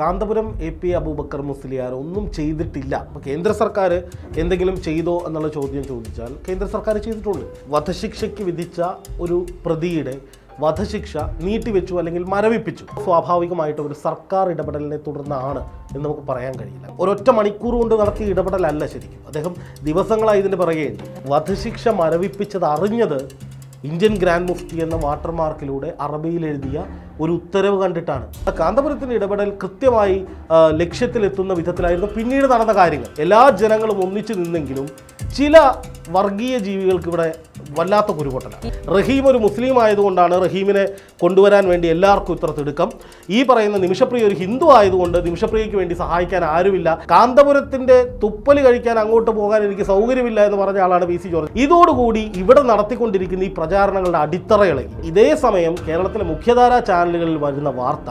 Kanthapuram A P Abubakar Musliyar ഒന്നും ചെയ്തിട്ടില്ല. അപ്പോൾ കേന്ദ്ര സർക്കാർ എന്തെങ്കിലും ചെയ്തോ എന്നുള്ള ചോദ്യം ചോദിച്ചാൽ കേന്ദ്ര സർക്കാർ ചെയ്തിട്ടുണ്ട്. വധശിക്ഷയ്ക്ക് വിധിച്ച ഒരു പ്രതിയുടെ വധശിക്ഷ നീട്ടിവെച്ചു അല്ലെങ്കിൽ മരവിപ്പിച്ചു. സ്വാഭാവികമായിട്ട് ഒരു സർക്കാർ ഇടപെടലിനെ തുടർന്നാണ് എന്ന് നമുക്ക് പറയാൻ കഴിയില്ല. ഒരൊറ്റ മണിക്കൂർ കൊണ്ട് നടത്തിയ ഇടപെടലല്ല ശരിക്കും. അദ്ദേഹം ദിവസങ്ങളായി ഇതിന്റെ പറയുകയുണ്ട് വധശിക്ഷ മരവിപ്പിച്ചത് അറിഞ്ഞത് ഇന്ത്യൻ ഗ്രാൻഡ് മുഫ്തി എന്ന വാട്ടർമാർക്കിലൂടെ അറബിയിൽ എഴുതിയ ഒരു ഉത്തരവ് കണ്ടിട്ടാണ്. കാന്തപുരത്തിന്റെ ഇടപെടൽ കൃത്യമായി ലക്ഷ്യത്തിലെത്തുന്ന വിധത്തിലായിരുന്നു പിന്നീട് നടന്ന കാര്യങ്ങൾ. എല്ലാ ജനങ്ങളും ഒന്നിച്ചു നിന്നെങ്കിലും ചില വർഗീയ ജീവികൾക്ക് ഇവിടെ വല്ലാത്ത കുരുപൊട്ടലാണ്. റഹീം ഒരു മുസ്ലിം ആയതുകൊണ്ടാണ് റഹീമിനെ കൊണ്ടുവരാൻ വേണ്ടി എല്ലാവർക്കും ഇത്ര തിടുക്കം ഈ പറയുന്ന നിമിഷപ്രിയ ഒരു ഹിന്ദു ആയതുകൊണ്ട് നിമിഷപ്രിയയ്ക്ക് വേണ്ടി സഹായിക്കാൻ ആരുമില്ല. കാന്തപുരത്തിന്റെ തുപ്പൽ കഴിക്കാൻ അങ്ങോട്ട് പോകാൻ എനിക്ക് സൗകര്യമില്ല എന്ന് പറഞ്ഞ ആളാണ് പി സി ജോർജ്. ഇതോടുകൂടി ഇവിടെ നടത്തിക്കൊണ്ടിരിക്കുന്ന ഈ പ്രചാരണങ്ങളുടെ അടിത്തറകളെ ഇതേ സമയം കേരളത്തിലെ മുഖ്യധാരാ ചാനലുകളിൽ വരുന്ന വാർത്ത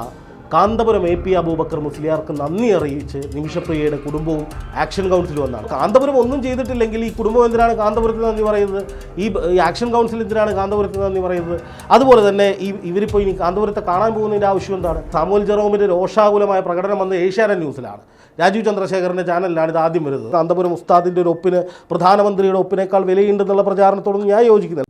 കാന്തപുരം എ പി അബൂബക്കർ മുസ്ലിയാർക്ക് നന്ദി അറിയിച്ച് നിമിഷപ്രിയയുടെ കുടുംബവും ആക്ഷൻ കൗൺസിൽ വന്നാണ്. കാന്തപുരം ഒന്നും ചെയ്തിട്ടില്ലെങ്കിൽ ഈ കുടുംബം എന്തിനാണ് കാന്തപുരത്തിൽ നന്ദി പറയുന്നത്? ഈ ആക്ഷൻ കൗൺസിൽ എന്തിനാണ് കാന്തപുരത്തിൽ നന്ദി പറയുന്നത്? അതുപോലെ തന്നെ ഈ ഇവരിപ്പോൾ ഇനി കാന്തപുരത്തെ കാണാൻ പോകുന്നതിന്റെ ആവശ്യം എന്താണ്? സാമുൽ ജെറോമിന്റെ രോഷാകുലമായ പ്രകടനം വന്ന് ഏഷ്യാനെറ്റ് ന്യൂസിലാണ്. രാജീവ് ചന്ദ്രശേഖരന്റെ ചാനലിലാണ് ഇത് ആദ്യം വരുന്നത്. കാന്തപുരം ഉസ്താദിന്റെ ഒരു ഒപ്പിന് പ്രധാനമന്ത്രിയുടെ ഒപ്പിനേക്കാൾ വിലയുണ്ടെന്നുള്ള പ്രചാരണത്തോടൊന്നും ഞാൻ യോജിക്കുന്നില്ല.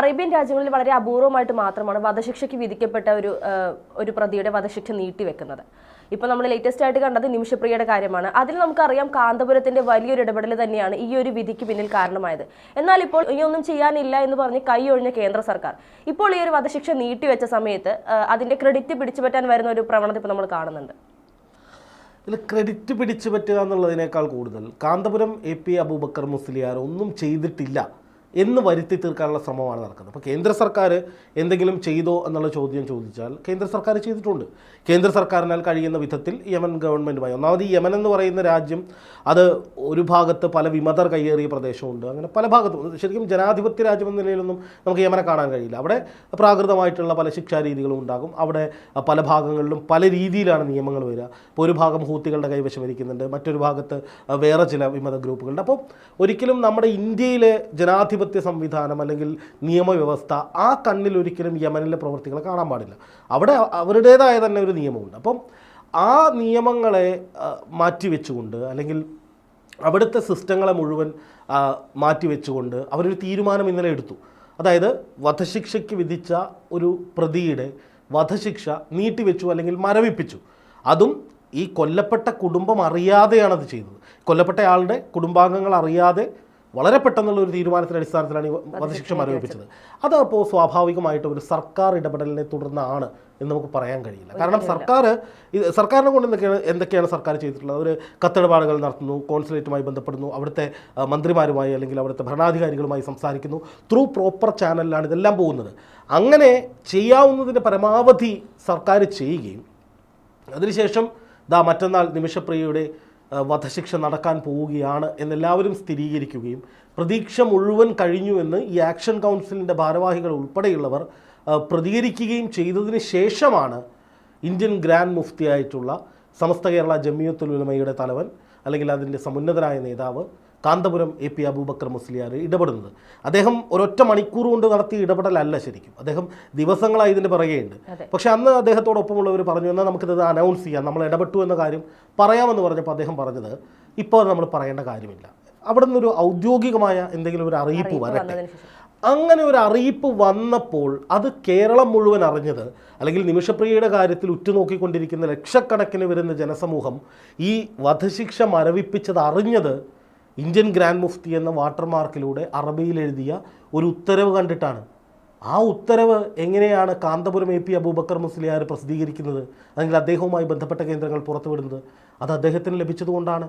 അറേബ്യൻ രാജ്യങ്ങളിൽ വളരെ അപൂർവമായിട്ട് മാത്രമാണ് വധശിക്ഷയ്ക്ക് വിധിക്കപ്പെട്ട ഒരു ഒരു പ്രതിയുടെ വധശിക്ഷ നീട്ടിവെക്കുന്നത്. ഇപ്പൊ നമ്മൾ ലേറ്റസ്റ്റ് ആയിട്ട് കണ്ടത് നിമിഷപ്രിയയുടെ കാര്യമാണ്. അതിൽ നമുക്കറിയാം കാന്തപുരത്തിന്റെ വലിയൊരു ഇടപെടൽ തന്നെയാണ് ഈ ഒരു വിധിക്ക് പിന്നിൽ കാരണമായത്. എന്നാൽ ഇപ്പോൾ ഇനി ഒന്നും ചെയ്യാനില്ല എന്ന് പറഞ്ഞ് കൈ ഒഴിഞ്ഞ കേന്ദ്ര സർക്കാർ. ഇപ്പോൾ ഈ ഒരു വധശിക്ഷ നീട്ടിവെച്ച സമയത്ത് അതിന്റെ ക്രെഡിറ്റ് പിടിച്ചുപറ്റാൻ വരുന്ന ഒരു പ്രവണത ഇപ്പോൾ നമ്മൾ കാണുന്നുണ്ട്. ഇതിൽ ക്രെഡിറ്റ് പിടിച്ചു പറ്റുക എന്നുള്ളതിനേക്കാൾ കൂടുതൽ കാന്തപുരം എ പി അബൂബക്കർ മുസ്ലിയാർ ഒന്നും ചെയ്തിട്ടില്ല. എന്ന് വരുത്തി തീർക്കാനുള്ള ശ്രമമാണ് നടക്കുന്നത്. അപ്പോൾ കേന്ദ്ര സർക്കാർ എന്തെങ്കിലും ചെയ്തോ എന്നുള്ള ചോദ്യം ചോദിച്ചാൽ കേന്ദ്ര സർക്കാർ ചെയ്തിട്ടുണ്ട്. കേന്ദ്ര സർക്കാരിനാൽ കഴിയുന്ന വിധത്തിൽ യമൻ ഗവൺമെന്റുമായി ഒന്നാമത് യമൻ എന്ന് പറയുന്ന രാജ്യം അത് ഒരു ഭാഗത്ത് പല വിമതർ കയ്യേറിയ പ്രദേശമുണ്ട്. അങ്ങനെ പല ഭാഗത്തും. ശരിക്കും ജനാധിപത്യ രാജ്യം എന്ന നിലയിലൊന്നും നമുക്ക് യമനെ കാണാൻ കഴിയില്ല. അവിടെ പ്രാകൃതമായിട്ടുള്ള പല ശിക്ഷാരീതികളും ഉണ്ടാകും. അവിടെ പല ഭാഗങ്ങളിലും പല രീതിയിലാണ് നിയമങ്ങൾ വരിക. ഇപ്പോൾ ഒരു ഭാഗം ഹൂത്തികളുടെ കൈവശം ഇരിക്കുന്നുണ്ട്. മറ്റൊരു ഭാഗത്ത് വേറെ ചില വിമത ഗ്രൂപ്പുകളുണ്ട്. അപ്പോൾ ഒരിക്കലും നമ്മുടെ ഇന്ത്യയിലെ ജനാധിപത്യ സംവിധാനം അല്ലെങ്കിൽ നിയമവ്യവസ്ഥ ആ കണ്ണിൽ ഒരിക്കലും യമനിലെ പ്രവർത്തികളെ കാണാൻ പാടില്ല. അവിടെ അവരുടേതായ തന്നെ ഒരു നിയമമുണ്ട്. അപ്പം ആ നിയമങ്ങളെ മാറ്റിവെച്ചുകൊണ്ട് അല്ലെങ്കിൽ അവിടുത്തെ സിസ്റ്റങ്ങളെ മുഴുവൻ മാറ്റിവെച്ചുകൊണ്ട് അവരൊരു തീരുമാനം ഇന്നലെ എടുത്തു. അതായത് വധശിക്ഷയ്ക്ക് വിധിച്ച ഒരു പ്രതിയുടെ വധശിക്ഷ നീട്ടിവെച്ചു അല്ലെങ്കിൽ മരവിപ്പിച്ചു. അതും ഈ കൊല്ലപ്പെട്ട കുടുംബം അറിയാതെയാണ് അത് ചെയ്തത്. കൊല്ലപ്പെട്ട ആളുടെ കുടുംബാംഗങ്ങൾ അറിയാതെ വളരെ പെട്ടെന്നുള്ള ഒരു തീരുമാനത്തിന്റെ അടിസ്ഥാനത്തിലാണ് ഈ വധശിക്ഷ മരവിപ്പിച്ചത്. അത് അപ്പോൾ സ്വാഭാവികമായിട്ട് ഒരു സർക്കാർ ഇടപെടലിനെ തുടർന്നാണ് എന്ന് നമുക്ക് പറയാൻ കഴിയില്ല. കാരണം സർക്കാർ ഇത് സർക്കാരിനെ കൊണ്ട് എന്തൊക്കെയാണ് എന്തൊക്കെയാണ് സർക്കാർ ചെയ്തിട്ടുള്ളത്? അവർ കത്തിടപാടുകൾ നടത്തുന്നു കോൺസുലേറ്റുമായി ബന്ധപ്പെടുന്നു അവിടുത്തെ മന്ത്രിമാരുമായി അല്ലെങ്കിൽ അവിടുത്തെ ഭരണാധികാരികളുമായി സംസാരിക്കുന്നു ത്രൂ പ്രോപ്പർ ചാനലിലാണ് ഇതെല്ലാം പോകുന്നത്. അങ്ങനെ ചെയ്യാവുന്നതിന്റെ പരമാവധി സർക്കാർ ചെയ്യുകയും അതിനുശേഷം ദാ മറ്റന്നാൾ നിമിഷപ്രിയയുടെ വധശിക്ഷ നടക്കാൻ പോവുകയാണ് എന്നെല്ലാവരും സ്ഥിരീകരിക്കുകയും പ്രതീക്ഷ മുഴുവൻ കഴിഞ്ഞു എന്ന് ഈ ആക്ഷൻ കൗൺസിലിന്റെ ഭാരവാഹികൾ ഉൾപ്പെടെയുള്ളവർ പ്രതികരിക്കുകയും ചെയ്തതിന് ശേഷമാണ് ഇന്ത്യൻ ഗ്രാൻഡ് മുഫ്തിയായിട്ടുള്ള സമസ്ത കേരള ജമിയത്തുൽ ഉലമയുടെ തലവൻ അല്ലെങ്കിൽ അതിന്റെ സമുന്നതരായ നേതാവ് കാന്തപുരം എ പി അബൂബക്കർ മുസ്ലിയാർ ഇടപെടുന്നത്. അദ്ദേഹം ഒരൊറ്റ മണിക്കൂർ കൊണ്ട് നടത്തിയ ഇടപെടലല്ല ശരിക്കും. അദ്ദേഹം ദിവസങ്ങളായി ഇതിന് പറയുകയുണ്ട്. പക്ഷേ അന്ന് അദ്ദേഹത്തോടൊപ്പമുള്ളവർ പറഞ്ഞു എന്നാൽ നമുക്കിത് അനൗൺസ് ചെയ്യാം. നമ്മൾ ഇടപെട്ടു എന്ന കാര്യം പറയാമെന്ന് പറഞ്ഞപ്പോൾ അദ്ദേഹം പറഞ്ഞത് ഇപ്പോൾ നമ്മൾ പറയേണ്ട കാര്യമില്ല. അവിടെ നിന്നൊരു ഔദ്യോഗികമായ എന്തെങ്കിലും ഒരു അറിയിപ്പ് വരട്ടെ. അങ്ങനെ ഒരു അറിയിപ്പ് വന്നപ്പോൾ അത് കേരളം മുഴുവൻ അറിഞ്ഞത്. അല്ലെങ്കിൽ നിമിഷപ്രിയയുടെ കാര്യത്തിൽ ഉറ്റുനോക്കിക്കൊണ്ടിരിക്കുന്ന ലക്ഷക്കണക്കിന് വരുന്ന ജനസമൂഹം ഈ വധശിക്ഷ മരവിപ്പിച്ചത് അറിഞ്ഞത് ഇന്ത്യൻ ഗ്രാൻഡ് മുഫ്തി എന്ന വാട്ടർമാർക്കിലൂടെ അറബിയിൽ എഴുതിയ ഒരു ഉത്തരവ് കണ്ടിട്ടാണ്. ആ ഉത്തരവ് എങ്ങനെയാണ് കാന്തപുരം എ പി അബൂബക്കർ മുസ്ലിയാർ പ്രസിദ്ധീകരിക്കുന്നത്? അല്ലെങ്കിൽ അദ്ദേഹവുമായി ബന്ധപ്പെട്ട കേന്ദ്രങ്ങൾ പുറത്തുവിടുന്നത്? അത് അദ്ദേഹത്തിന് ലഭിച്ചതുകൊണ്ടാണ്.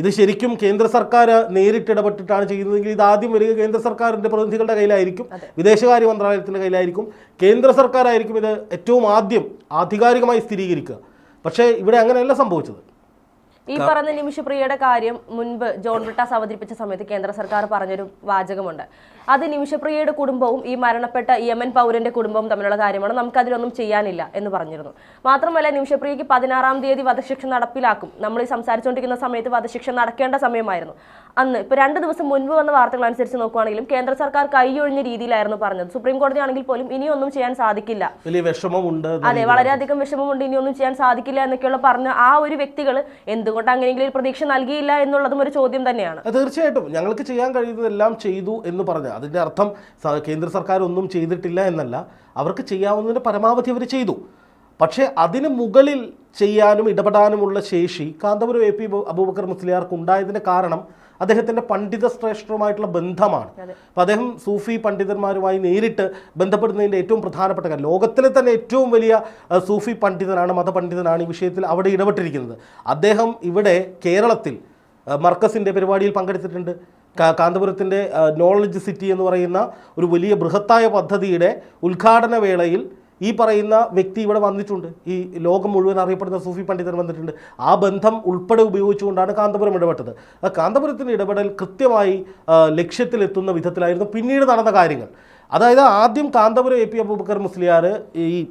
ഇത് ശരിക്കും കേന്ദ്ര സർക്കാർ നേരിട്ട് ഇടപെട്ടിട്ടാണ് ചെയ്യുന്നതെങ്കിൽ ഇത് ആദ്യം വരിക കേന്ദ്ര സർക്കാരിന്റെ പ്രതിനിധികളുടെ കയ്യിലായിരിക്കും വിദേശകാര്യ മന്ത്രാലയത്തിന്റെ കയ്യിലായിരിക്കും കേന്ദ്ര സർക്കാരായിരിക്കും ഇത് ഏറ്റവും ആദ്യം ആധികാരികമായി സ്ഥിരീകരിക്കുക. പക്ഷേ ഇവിടെ അങ്ങനെയല്ല സംഭവിച്ചത്. ഈ പറഞ്ഞ നിമിഷപ്രിയയുടെ കാര്യം മുൻപ് ജോൺ ബ്രിട്ടാസ് അവതരിപ്പിച്ച സമയത്ത് കേന്ദ്ര സർക്കാർ പറഞ്ഞൊരു വാചകമുണ്ട്. അത് നിമിഷപ്രിയയുടെ കുടുംബവും ഈ മരണപ്പെട്ട യമൻ പൗരന്റെ കുടുംബവും തമ്മിലുള്ള കാര്യമാണ്. നമുക്ക് അതിലൊന്നും ചെയ്യാനില്ല എന്ന് പറഞ്ഞിരുന്നു. മാത്രമല്ല നിമിഷപ്രിയയ്ക്ക് പതിനാറാം തീയതി വധശിക്ഷ നടപ്പിലാക്കും. നമ്മൾ ഈ സംസാരിച്ചുകൊണ്ടിരിക്കുന്ന സമയത്ത് വധശിക്ഷ നടക്കേണ്ട സമയമായിരുന്നു. അന്ന് ഇപ്പൊ രണ്ട് ദിവസം മുൻപ് വന്ന വാർത്തകൾ അനുസരിച്ച് നോക്കുവാണെങ്കിലും കേന്ദ്ര സർക്കാർ കൈയൊഴിഞ്ഞ രീതിയിലായിരുന്നു പറഞ്ഞത്. സുപ്രീം കോടതി ആണെങ്കിൽ പോലും ഇനിയൊന്നും ചെയ്യാൻ സാധിക്കില്ല. അതെ വളരെയധികം വിഷമമുണ്ട്. ഇനിയൊന്നും ചെയ്യാൻ സാധിക്കില്ല എന്നൊക്കെയുള്ള പറഞ്ഞ ആ ഒരു വ്യക്തികൾ എന്തുകൊണ്ട് അങ്ങനെയെങ്കിലും ഒരു പ്രതീക്ഷ നൽകിയില്ല എന്നുള്ളതും ഒരു ചോദ്യം തന്നെയാണ്. തീർച്ചയായിട്ടും. ഞങ്ങൾക്ക് ചെയ്യാൻ കഴിയുന്നതെല്ലാം ചെയ്തു എന്ന് പറഞ്ഞ അതിന്റെ അർത്ഥം കേന്ദ്ര സർക്കാർ ഒന്നും ചെയ്തിട്ടില്ല എന്നല്ല. അവർക്ക് ചെയ്യാവുന്നതിന്റെ പരമാവധി അവർ ചെയ്തു. പക്ഷേ അതിന് മുകളിൽ ചെയ്യാനും ഇടപെടാനുമുള്ള ശേഷി കാന്തപുരം എ പി അബൂബക്കർ മുസ്ലിയാർക്ക് ഉണ്ടായതിന്റെ കാരണം അദ്ദേഹത്തിന്റെ പണ്ഡിത ശ്രേഷ്ഠരുമായിട്ടുള്ള ബന്ധമാണ്. അപ്പം അദ്ദേഹം സൂഫി പണ്ഡിതന്മാരുമായി നേരിട്ട് ബന്ധപ്പെടുന്നതിന്റെ ഏറ്റവും പ്രധാനപ്പെട്ട കാര്യം ലോകത്തിലെ തന്നെ ഏറ്റവും വലിയ സൂഫി പണ്ഡിതനാണ് മതപണ്ഡിതനാണ് ഈ വിഷയത്തിൽ അവിടെ ഇടപെട്ടിരിക്കുന്നത്. അദ്ദേഹം ഇവിടെ കേരളത്തിൽ മർക്കസിന്റെ പരിപാടിയിൽ പങ്കെടുത്തിട്ടുണ്ട്. കാന്തപുരത്തിന്റെ നോളജ് സിറ്റി എന്ന് പറയുന്ന ഒരു വലിയ ബൃഹത്തായ പദ്ധതിയുടെ ഉദ്ഘാടന വേളയിൽ ഈ പറയുന്ന വ്യക്തി ഇവിടെ വന്നിട്ടുണ്ട്. ഈ ലോകം മുഴുവൻ അറിയപ്പെടുന്ന സൂഫി പണ്ഡിതൻ വന്നിട്ടുണ്ട്. ആ ബന്ധം ഉൾപ്പെടെ ഉപയോഗിച്ചുകൊണ്ടാണ് കാന്തപുരം ഇടപെട്ടത്. ആ കാന്തപുരത്തിന്റെ ഇടപെടൽ കൃത്യമായി ലക്ഷ്യത്തിലെത്തുന്ന വിധത്തിലായിരുന്നു പിന്നീട് നടന്ന കാര്യങ്ങൾ. അതായത് ആദ്യം കാന്തപുരം എ പി അബൂബക്കർ മുസ്ലിയാർ ഈ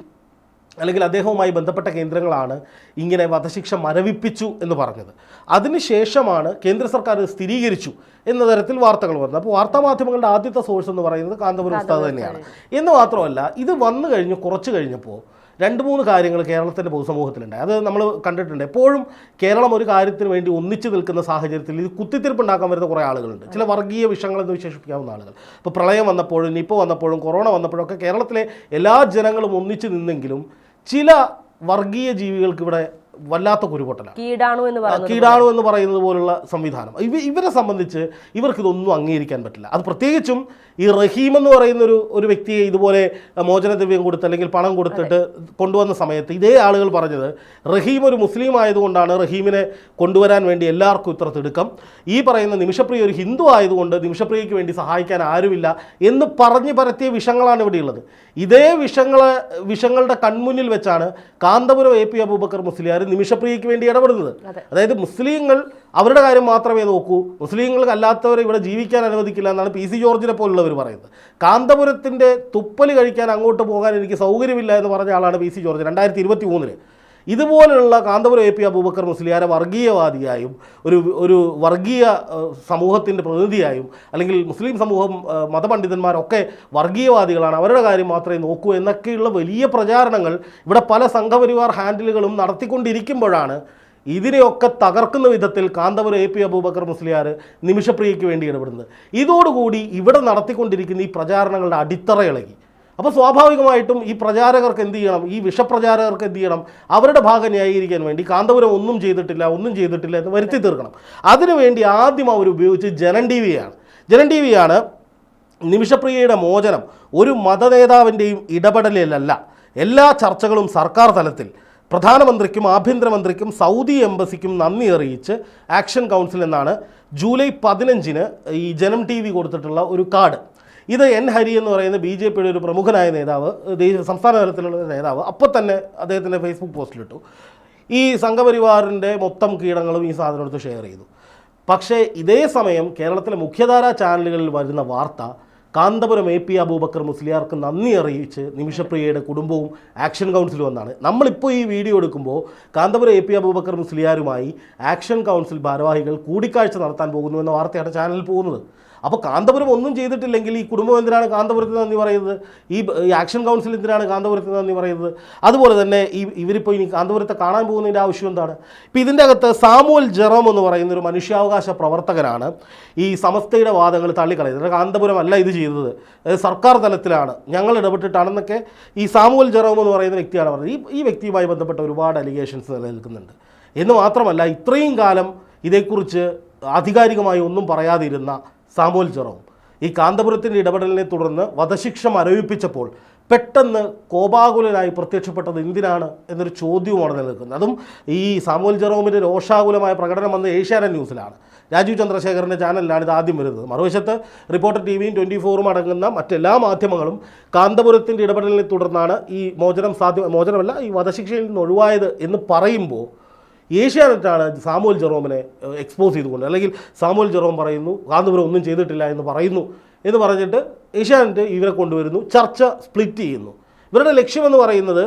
അല്ലെങ്കിൽ അദ്ദേഹവുമായി ബന്ധപ്പെട്ട കേന്ദ്രങ്ങളാണ് ഇങ്ങനെ വധശിക്ഷ മരവിപ്പിച്ചു എന്ന് പറഞ്ഞത്. അതിനുശേഷമാണ് കേന്ദ്ര സർക്കാർ സ്ഥിരീകരിച്ചു എന്ന തരത്തിൽ വാർത്തകൾ വന്നത് അപ്പോൾ വാർത്താമാധ്യമങ്ങളുടെ ആദ്യത്തെ സോഴ്സ് എന്ന് പറയുന്നത് കാന്തപുരം ഉസ്താദ് തന്നെയാണ്. എന്ന് മാത്രമല്ല ഇത് വന്നു കഴിഞ്ഞ് കുറച്ച് കഴിഞ്ഞപ്പോൾ രണ്ട് മൂന്ന് കാര്യങ്ങൾ കേരളത്തിന്റെ പൊതുസമൂഹത്തിലുണ്ടായി. അത് നമ്മൾ കണ്ടിട്ടുണ്ട്. എപ്പോഴും കേരളം ഒരു കാര്യത്തിന് വേണ്ടി ഒന്നിച്ചു നിൽക്കുന്ന സാഹചര്യത്തിൽ ഇത് കുത്തിത്തിരിപ്പ് ഉണ്ടാക്കാൻ വരുന്ന കുറേ ആളുകളുണ്ട്. ചില വർഗീയ വിഷയങ്ങളെന്ന് വിശേഷിപ്പിക്കാവുന്ന ആളുകൾ. ഇപ്പോൾ പ്രളയം വന്നപ്പോഴും നിപ്പ വന്നപ്പോഴും കൊറോണ വന്നപ്പോഴും ഒക്കെ കേരളത്തിലെ എല്ലാ ജനങ്ങളും ഒന്നിച്ചു നിന്നെങ്കിലും ചില വർഗീയ ജീവികൾക്ക് ഇവിടെ വല്ലാത്ത കുരുപൊട്ടലാണ്. കീടാണു എന്ന് പറയുന്നത് കീടാണു എന്ന് പറയുന്നത് പോലുള്ള സംവിധാനം. ഇവ ഇവരെ സംബന്ധിച്ച് ഇവർക്കിതൊന്നും അംഗീകരിക്കാൻ പറ്റില്ല. അത് പ്രത്യേകിച്ചും ഈ റഹീം എന്ന് പറയുന്ന ഒരു ഒരു വ്യക്തിയെ ഇതുപോലെ മോചനദ്രവ്യം കൊടുത്ത് അല്ലെങ്കിൽ പണം കൊടുത്തിട്ട് കൊണ്ടുവന്ന സമയത്ത് ഇതേ ആളുകൾ പറഞ്ഞത് റഹീം ഒരു മുസ്ലിം ആയതുകൊണ്ടാണ് റഹീമിനെ കൊണ്ടുവരാൻ വേണ്ടി എല്ലാവർക്കും ഇത്ര തിടുക്കം ഈ പറയുന്ന നിമിഷപ്രിയ ഒരു ഹിന്ദു ആയതുകൊണ്ട് നിമിഷപ്രിയയ്ക്ക് വേണ്ടി സഹായിക്കാൻ ആരുമില്ല എന്ന് പറഞ്ഞു പരത്തിയ വിഷങ്ങളാണ് ഇവിടെയുള്ളത് ഇതേ വിഷങ്ങളെ വിഷങ്ങളുടെ കൺമുന്നിൽ വെച്ചാണ് കാന്തപുരം എ പി അബൂബക്കർ മുസ്ലിയാർ നിമിഷപ്രിയയ്ക്ക് വേണ്ടി ഇടപെടുന്നത്. അതായത് മുസ്ലിങ്ങൾ അവരുടെ കാര്യം മാത്രമേ നോക്കൂ. മുസ്ലിങ്ങൾക്ക് അല്ലാത്തവരെ ഇവിടെ ജീവിക്കാൻ അനുവദിക്കില്ല എന്നാണ് പി സി ജോർജിനെ പോലുള്ളവർ പറയുന്നത്. കാന്തപുരത്തിന്റെ തുപ്പൽ കഴിക്കാൻ അങ്ങോട്ട് പോകാൻ എനിക്ക് സൗകര്യമില്ല എന്ന് പറഞ്ഞ ആളാണ് പി സി ജോർജ് രണ്ടായിരത്തി ഇരുപത്തി മൂന്നിൽ ഇതുപോലുള്ള കാന്തപുരം എ പി അബൂബക്കർ മുസ്ലിയാരെ വർഗീയവാദിയായും ഒരു ഒരു വർഗീയ സമൂഹത്തിന്റെ പ്രതിനിധിയായും അല്ലെങ്കിൽ മുസ്ലിം സമൂഹം മതപണ്ഡിതന്മാരൊക്കെ വർഗീയവാദികളാണ് അവരുടെ കാര്യം മാത്രമേ നോക്കൂ എന്നൊക്കെയുള്ള വലിയ പ്രചാരണങ്ങൾ ഇവിടെ പല സംഘപരിവാർ ഹാൻഡിലുകളും നടത്തിക്കൊണ്ടിരിക്കുമ്പോഴാണ് ഇതിനെയൊക്കെ തകർക്കുന്ന വിധത്തിൽ കാന്തപുരം എ പി അബൂബക്കർ മുസ്ലിയാർ നിമിഷപ്രിയയ്ക്ക് വേണ്ടി ഇടപെടുന്നത്. ഇതോടുകൂടി ഇവിടെ നടത്തിക്കൊണ്ടിരിക്കുന്ന ഈ പ്രചാരണങ്ങളുടെ അടിത്തറ ഇളകി. അപ്പോൾ സ്വാഭാവികമായിട്ടും ഈ പ്രചാരകർക്ക് എന്ത് ചെയ്യണം? ഈ വിഷപ്രചാരകർക്ക് എന്ത് ചെയ്യണം? അവരുടെ ഭാഗം ന്യായീകരിക്കാൻ വേണ്ടി കാന്തപുരം ഒന്നും ചെയ്തിട്ടില്ല ഒന്നും ചെയ്തിട്ടില്ല എന്ന് വരുത്തി തീർക്കണം. അതിനുവേണ്ടി ആദ്യം അവർ ഉപയോഗിച്ച് ജനൻ ടി വിയാണ് ജനൻ ടി വിയാണ് നിമിഷപ്രിയയുടെ മോചനം ഒരു മതനേതാവിന്റെയും ഇടപെടലിലല്ല. എല്ലാ ചർച്ചകളും സർക്കാർ തലത്തിൽ. പ്രധാനമന്ത്രിക്കും ആഭ്യന്തരമന്ത്രിക്കും സൗദി എംബസിക്കും നന്ദി അറിയിച്ച് ആക്ഷൻ കൗൺസിൽ എന്നാണ് ജൂലൈ പതിനഞ്ചിന് ഈ ജനം ടി കൊടുത്തിട്ടുള്ള ഒരു കാർഡ്. ഇത് എൻ ഹരി എന്ന് പറയുന്ന ബി ജെ പിയുടെ ഒരു പ്രമുഖനായ നേതാവ് സംസ്ഥാന തലത്തിലുള്ള നേതാവ് അപ്പോൾ തന്നെ അദ്ദേഹത്തിന്റെ ഫേസ്ബുക്ക് പോസ്റ്റിലിട്ടു. ഈ സംഘപരിവാറിന്റെ മൊത്തം കീടങ്ങളും ഈ സാധനം ഷെയർ ചെയ്തു. പക്ഷേ ഇതേ സമയം കേരളത്തിലെ മുഖ്യധാരാ ചാനലുകളിൽ വരുന്ന വാർത്ത കാന്തപുരം എ പി അബൂബക്കർ മുസ്ലിയാർക്ക് നന്ദി അറിയിച്ച് നിമിഷപ്രിയയുടെ കുടുംബവും ആക്ഷൻ കൗൺസിൽ വന്നാണ്. നമ്മളിപ്പോൾ ഈ വീഡിയോ എടുക്കുമ്പോൾ കാന്തപുരം എ പി അബൂബക്കർ മുസ്ലിയാരുമായി ആക്ഷൻ കൗൺസിൽ ഭാരവാഹികൾ കൂടിക്കാഴ്ച നടത്താൻ പോകുന്നു എന്ന വാർത്തയാണ് ചാനലിൽ പോകുന്നത്. അപ്പോൾ കാന്തപുരം ഒന്നും ചെയ്തിട്ടില്ലെങ്കിൽ ഈ കുടുംബം എന്തിനാണ് കാന്തപുരത്തിന് നന്ദി പറയുന്നത്? ഈ ആക്ഷൻ കൗൺസിൽ എന്തിനാണ് കാന്തപുരത്തിന് നന്ദി പറയുന്നത്? അതുപോലെ തന്നെ ഈ ഇവരിപ്പോൾ ഇനി കാന്തപുരത്തെ കാണാൻ പോകുന്നതിന്റെ ആവശ്യം എന്താണ്? ഇപ്പം ഇതിന്റെ അകത്ത് സാമുവൽ ജെറോം എന്ന് പറയുന്ന ഒരു മനുഷ്യാവകാശ പ്രവർത്തകനാണ് ഈ സമസ്തയുടെ വാദങ്ങൾ തള്ളിക്കളയുന്നത്. കാന്തപുരം അല്ല ഇത് ചെയ്തത്. സർക്കാർ തലത്തിലാണ്. ഞങ്ങൾ ഇടപെട്ടിട്ടാണെന്നൊക്കെ ഈ സാമുവൽ ജെറോം എന്ന് പറയുന്ന വ്യക്തിയാണ് പറഞ്ഞത്. ഈ ഈ വ്യക്തിയുമായി ബന്ധപ്പെട്ട ഒരുപാട് അലിഗേഷൻസ് നിലനിൽക്കുന്നുണ്ട്. എന്ന് മാത്രമല്ല ഇത്രയും കാലം ഇതേക്കുറിച്ച് ആധികാരികമായി ഒന്നും പറയാതിരുന്ന സാമുവൽ ജെറോം ഈ കാന്തപുരത്തിന്റെ ഇടപെടലിനെ തുടർന്ന് വധശിക്ഷ മരവിപ്പിച്ചപ്പോൾ പെട്ടെന്ന് കോപാകുലനായി പ്രത്യക്ഷപ്പെട്ടത് എന്തിനാണ് എന്നൊരു ചോദ്യവുമാണ് നിലനിൽക്കുന്നത്. അതും ഈ സാമുവൽ ജെറോമിന്റെ രോഷാകുലമായ പ്രകടനം വന്ന ഏഷ്യാനെറ്റ് ന്യൂസിലാണ്. രാജീവ് ചന്ദ്രശേഖരന്റെ ചാനലിലാണ് ഇത് ആദ്യം വരുന്നത്. മറുവശത്ത് റിപ്പോർട്ടർ ടി വിയും ട്വന്റി ഫോറും അടങ്ങുന്ന മറ്റെല്ലാ മാധ്യമങ്ങളും കാന്തപുരത്തിന്റെ ഇടപെടലിനെ തുടർന്നാണ് ഈ മോചനം സാധ്യ മോചനമല്ല ഈ വധശിക്ഷയിൽ നിന്ന് ഒഴിവായത് എന്ന് പറയുമ്പോൾ ഏഷ്യാനെറ്റാണ് സാമുവൽ ജെറോമിനെ എക്സ്പോസ് ചെയ്തുകൊണ്ട്. അല്ലെങ്കിൽ സാമുവൽ ജെറോം പറയുന്നു കാന്തപുരം ഒന്നും ചെയ്തിട്ടില്ല എന്ന് പറയുന്നു എന്ന് പറഞ്ഞിട്ട് ഏഷ്യാനെറ്റ് ഇവരെ കൊണ്ടുവരുന്നു ചർച്ച സ്പ്ലിറ്റ് ചെയ്യുന്നു. ഇവരുടെ ലക്ഷ്യമെന്ന് പറയുന്നത്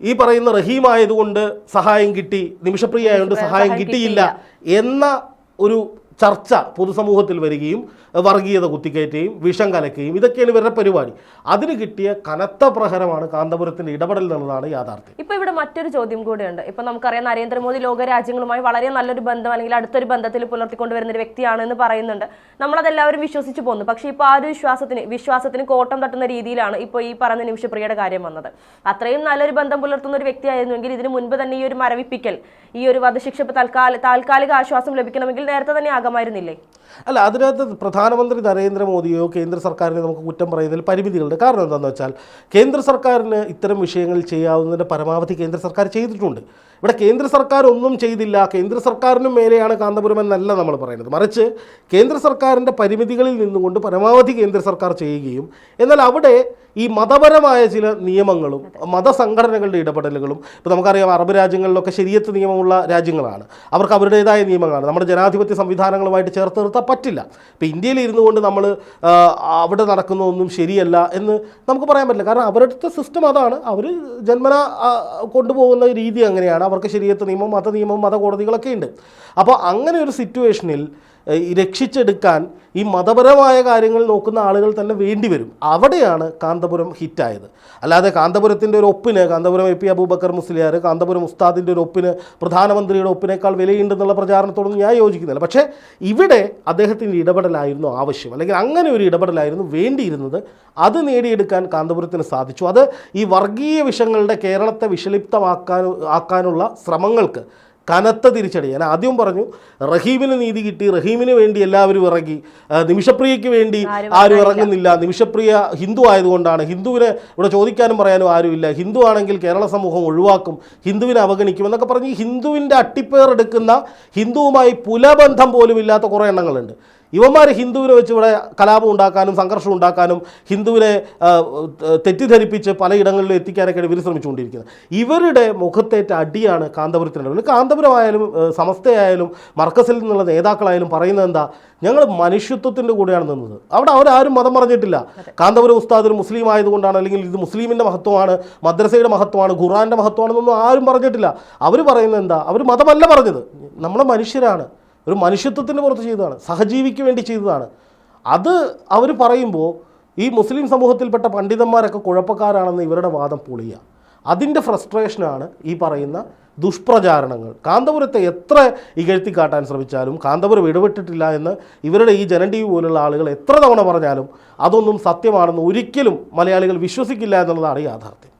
ഈ പറയുന്ന റഹീം ആയതുകൊണ്ട് സഹായം കിട്ടി നിമിഷപ്രിയ ആയതുകൊണ്ട് സഹായം കിട്ടിയില്ല. എന്ന ഒരു ചർച്ച പൊതുസമൂഹത്തിൽ വരികയും വർഗീയത കുത്തിക്കയറ്റുകയും വിഷം കലക്കുകയും ഇതൊക്കെയാണ് ഇവരുടെ പരിപാടി. അതിന് കിട്ടിയ കനത്ത പ്രഹരമാണ് കാന്തപുരത്തിന്റെ ഇടപെടൽ എന്നുള്ളതാണ് യാഥാർത്ഥ്യം. ഇപ്പൊ ഇവിടെ മറ്റൊരു ചോദ്യം കൂടിയുണ്ട്. ഇപ്പൊ നമുക്കറിയാം നരേന്ദ്രമോദി ലോകരാജ്യങ്ങളുമായി വളരെ നല്ലൊരു ബന്ധം അല്ലെങ്കിൽ അടുത്തൊരു ബന്ധത്തിൽ പുലർത്തിക്കൊണ്ടുവരുന്ന ഒരു വ്യക്തിയാണ് എന്ന് പറയുന്നുണ്ട്. നമ്മളതെല്ലാവരും വിശ്വസിച്ചു പോകുന്നു പക്ഷേ ഇപ്പൊ ആ ഒരു വിശ്വാസത്തിന് വിശ്വാസത്തിന് കോട്ടം തട്ടുന്ന രീതിയിലാണ് ഇപ്പോൾ ഈ പറഞ്ഞ നിമിഷപ്രിയയുടെ കാര്യം വന്നത്. അത്രയും നല്ലൊരു ബന്ധം പുലർത്തുന്ന ഒരു വ്യക്തിയായിരുന്നുവെങ്കിൽ ഇതിനു മുൻപ് തന്നെ ഈ ഒരു മരവിപ്പിക്കൽ ഈ ഒരു വധശിക്ഷ ഇപ്പൊ തൽക്കാല താൽക്കാലിക ആശ്വാസം ലഭിക്കണമെങ്കിൽ നേരത്തെ തന്നെ ആകമായിരുന്നില്ലേ അല്ല അതിനകത്ത് പ്രധാനമന്ത്രി നരേന്ദ്രമോദിയോ കേന്ദ്ര സർക്കാരിനെ നമുക്ക് കുറ്റം പറയുന്നതിൽ പരിമിതികളുണ്ട്. കാരണം എന്താണെന്ന് വെച്ചാൽ കേന്ദ്ര സർക്കാരിന് ഇത്തരം വിഷയങ്ങൾ ചെയ്യാവുന്നതിന്റെ പരമാവധി കേന്ദ്ര സർക്കാർ ചെയ്തിട്ടുണ്ട്. ഇവിടെ കേന്ദ്ര സർക്കാർ ഒന്നും ചെയ്തില്ല. കേന്ദ്ര സർക്കാരിനും മേലെയാണ് കാന്തപുരം എന്നല്ല നമ്മൾ പറയുന്നത്. മറിച്ച് കേന്ദ്ര സർക്കാരിന്റെ പരിമിതികളിൽ നിന്നുകൊണ്ട് പരമാവധി കേന്ദ്ര സർക്കാർ ചെയ്യുകയും എന്നാൽ അവിടെ ഈ മതപരമായ ചില നിയമങ്ങളും മതസംഘടനകളുടെ ഇടപെടലുകളും ഇപ്പോൾ നമുക്കറിയാം അറബ് രാജ്യങ്ങളിലൊക്കെ ശരിയത്ത് നിയമമുള്ള രാജ്യങ്ങളാണ്. അവർക്ക് അവരുടേതായ നിയമങ്ങളാണ്. നമ്മുടെ ജനാധിപത്യ സംവിധാനങ്ങളുമായിട്ട് ചേർത്ത് നിർത്താൻ പറ്റില്ല. ഇപ്പോൾ ഇന്ത്യയിൽ ഇരുന്നു കൊണ്ട് നമ്മൾ അവിടെ നടക്കുന്നതൊന്നും ശരിയല്ല എന്ന് നമുക്ക് പറയാൻ പറ്റില്ല. കാരണം അവരുടെ സിസ്റ്റം അതാണ്. അവർ ജന്മന കൊണ്ടുപോകുന്ന രീതി അങ്ങനെയാണ്. അവർക്ക് ശരിയത്ത് നിയമം മത നിയമം മതകോടതികളൊക്കെ ഉണ്ട്. അപ്പോൾ അങ്ങനെ ഒരു സിറ്റുവേഷനിൽ രക്ഷിച്ചെടുക്കാൻ ഈ മതപരമായ കാര്യങ്ങൾ നോക്കുന്ന ആളുകൾ തന്നെ വേണ്ടി വരും. അവിടെയാണ് കാന്തപുരം ഹിറ്റായത്. അല്ലാതെ കാന്തപുരത്തിന്റെ ഒരു ഒപ്പിന് കാന്തപുരം എ പി അബൂബക്കർ മുസ്ലിയാർ കാന്തപുരം ഉസ്താദിന്റെ ഒരു ഒപ്പിന് പ്രധാനമന്ത്രിയുടെ ഒപ്പിനേക്കാൾ വിലയുണ്ടെന്നുള്ള പ്രചാരണത്തോടൊന്നും ഞാൻ യോജിക്കുന്നില്ല. പക്ഷേ ഇവിടെ അദ്ദേഹത്തിന്റെ ഇടപെടലായിരുന്നു ആവശ്യം. അല്ലെങ്കിൽ അങ്ങനെ ഒരു ഇടപെടലായിരുന്നു വേണ്ടിയിരുന്നത്. അത് നേടിയെടുക്കാൻ കാന്തപുരത്തിന് സാധിച്ചു. അത് ഈ വർഗീയ വിഷങ്ങളുടെ കേരളത്തെ വിഷലിപ്തമാക്കാൻ ആക്കാനുള്ള ശ്രമങ്ങൾക്ക് കനത്ത തിരിച്ചടി. ഞാൻ ആദ്യം പറഞ്ഞു റഹീമിന് നീതി കിട്ടി റഹീമിന് വേണ്ടി എല്ലാവരും ഇറങ്ങി. നിമിഷപ്രിയയ്ക്ക് വേണ്ടി ആരും ഇറങ്ങുന്നില്ല. നിമിഷപ്രിയ ഹിന്ദു ആയതുകൊണ്ടാണ്. ഹിന്ദുവിനെ ഇവിടെ ചോദിക്കാനും പറയാനും ആരുമില്ല. ഹിന്ദു ആണെങ്കിൽ കേരള സമൂഹം ഒഴിവാക്കും ഹിന്ദുവിനെ അവഗണിക്കും എന്നൊക്കെ പറഞ്ഞ് ഹിന്ദുവിന്റെ അട്ടിപ്പേർ എടുക്കുന്ന ഹിന്ദുവുമായി പുലബന്ധം പോലും ഇല്ലാത്ത കുറേ എണ്ണങ്ങളുണ്ട്. ഇവന്മാർ ഹിന്ദുവിനെ വെച്ച് ഇവിടെ കലാപം ഉണ്ടാക്കാനും സംഘർഷം ഉണ്ടാക്കാനും ഹിന്ദുവിനെ തെറ്റിദ്ധരിപ്പിച്ച് പലയിടങ്ങളിലും എത്തിക്കാനൊക്കെയാണ് ഇവർ ശ്രമിച്ചുകൊണ്ടിരിക്കുന്നത്. ഇവരുടെ മുഖത്തേറ്റ അടിയാണ് കാന്തപുരത്തിനുള്ളത് കാന്തപുരമായാലും സമസ്തയായാലും മർക്കസിൽ നിന്നുള്ള നേതാക്കളായാലും പറയുന്നത് എന്താ? ഞങ്ങൾ മനുഷ്യത്വത്തിന്റെ കൂടെയാണ് നിന്നത്. അവിടെ അവരാരും മതം പറഞ്ഞിട്ടില്ല കാന്തപുരം ഉസ്താദ് ഒരു മുസ്ലിം ആയതുകൊണ്ടാണ് അല്ലെങ്കിൽ ഇത് മുസ്ലിമിന്റെ മഹത്വമാണ് മദ്രസയുടെ മഹത്വമാണ് ഖുറാന്റെ മഹത്വമാണെന്നൊന്നും ആരും പറഞ്ഞിട്ടില്ല. അവർ പറയുന്നത് എന്താ? അവർ മതമല്ല പറഞ്ഞത്. നമ്മളെ മനുഷ്യരാണ്. ഒരു മനുഷ്യത്വത്തിന് പുറത്ത് ചെയ്തതാണ് സഹജീവിക്ക് വേണ്ടി ചെയ്തതാണ്. അത് അവർ പറയുമ്പോൾ ഈ മുസ്ലിം സമൂഹത്തിൽപ്പെട്ട പണ്ഡിതന്മാരൊക്കെ കുഴപ്പക്കാരാണെന്ന് ഇവരുടെ വാദം പൊളിയുക അതിന്റെ ഫ്രസ്ട്രേഷനാണ് ഈ പറയുന്ന ദുഷ്പ്രചാരണങ്ങൾ. കാന്തപുരത്തെ എത്ര ഇകഴ്ത്തി കാട്ടാൻ ശ്രമിച്ചാലും കാന്തപുരം ഇടപെട്ടിട്ടില്ല എന്ന് ഇവരുടെ ഈ ജനൻ പോലുള്ള ആളുകൾ എത്ര തവണ പറഞ്ഞാലും അതൊന്നും സത്യമാണെന്ന് ഒരിക്കലും മലയാളികൾ വിശ്വസിക്കില്ല എന്നുള്ളതാണ് യാഥാർത്ഥ്യം.